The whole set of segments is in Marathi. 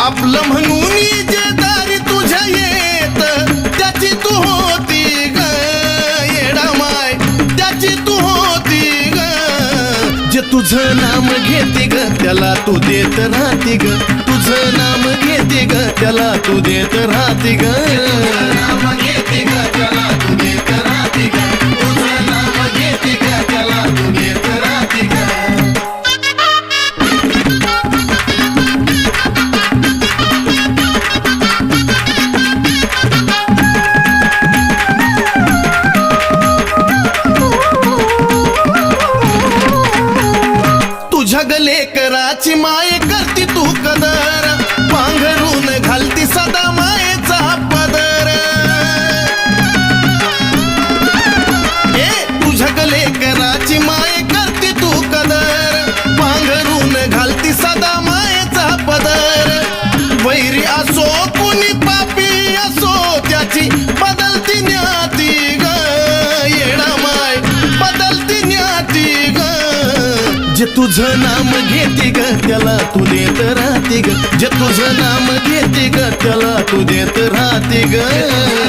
आपलं म्हणू तुझं नाम घेते ग त्याला तू देत राहते ग. तुझं नाम घेते ग त्याला तू देत राहते ग. तुझ्या गले कराची माये करती तू कदर. तुझं नाम घेते ग त्याला तू देत राहते ग. जे तुझं नाम घेते ग त्याला तू देत राहते ग.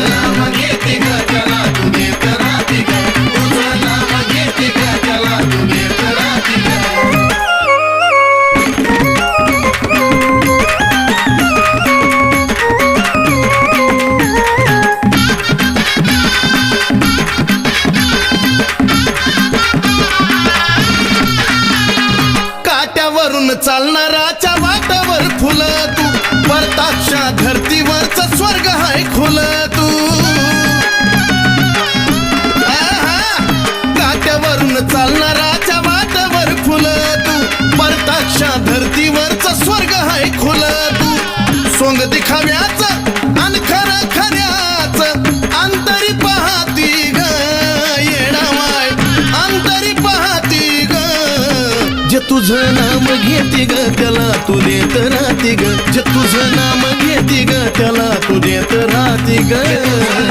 नाम घेते ग त्याला तू देत राहते ग. काट्यावरून चालणाराच्या वाटावर फुल तू. परताक्षा धरतीवरच स्वर्ग हाय खुल तू. काट्यावरून चालणाराच्या वाटावर फुल तू. परताक्षा धरतीवरच स्वर्ग हाय खुल तू. सोंग दिखाव्याच तुझं नाम घेते ग त्याला तू देत राहते ग. तुझं नाम घेते ग त्याला तू देत राहते ग.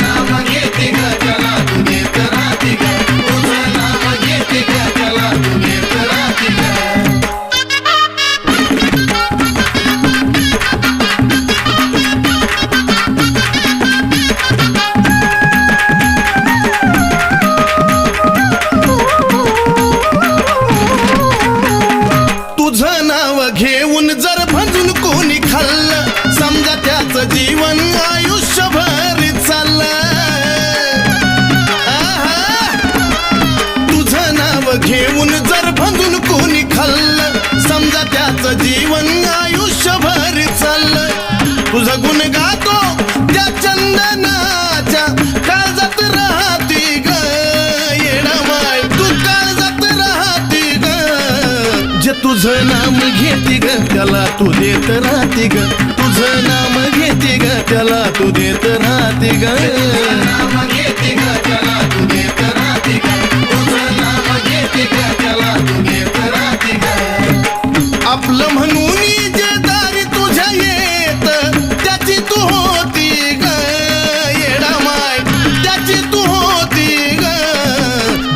तुझं जीवन आयुष्यभर चाललं तुझं गुण गातो त्या चंदनाच्या काळजात राहती ग. येडामाय तू काळजात राहती ग. जे तुझं नाम घेते ग त्याला तू देत राहते ग. तुझं नाम घेते ग त्याला तू देत राहते ग. नाम घेते ग त्याला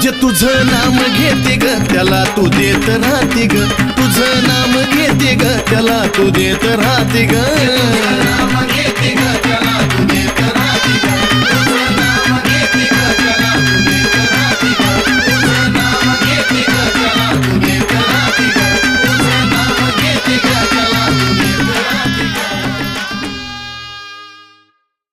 जे तुझं नाम घेते ग त्याला तू देत राहते ग. तुझं नाम घेते ग त्याला तू देत राहते ग.